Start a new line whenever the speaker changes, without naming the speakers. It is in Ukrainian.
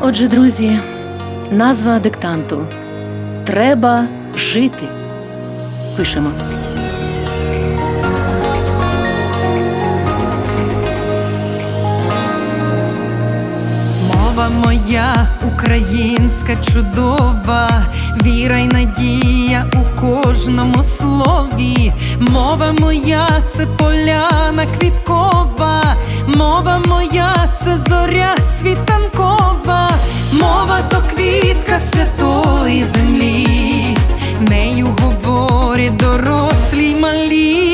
Отже, друзі, назва диктанту Треба жити. Пишемо.
Мова моя українська чудова, віра й надія у кожному слові. Мова моя це поляна квіткова, мова моя це зоря світ святої землі, нею говорять дорослі й малі.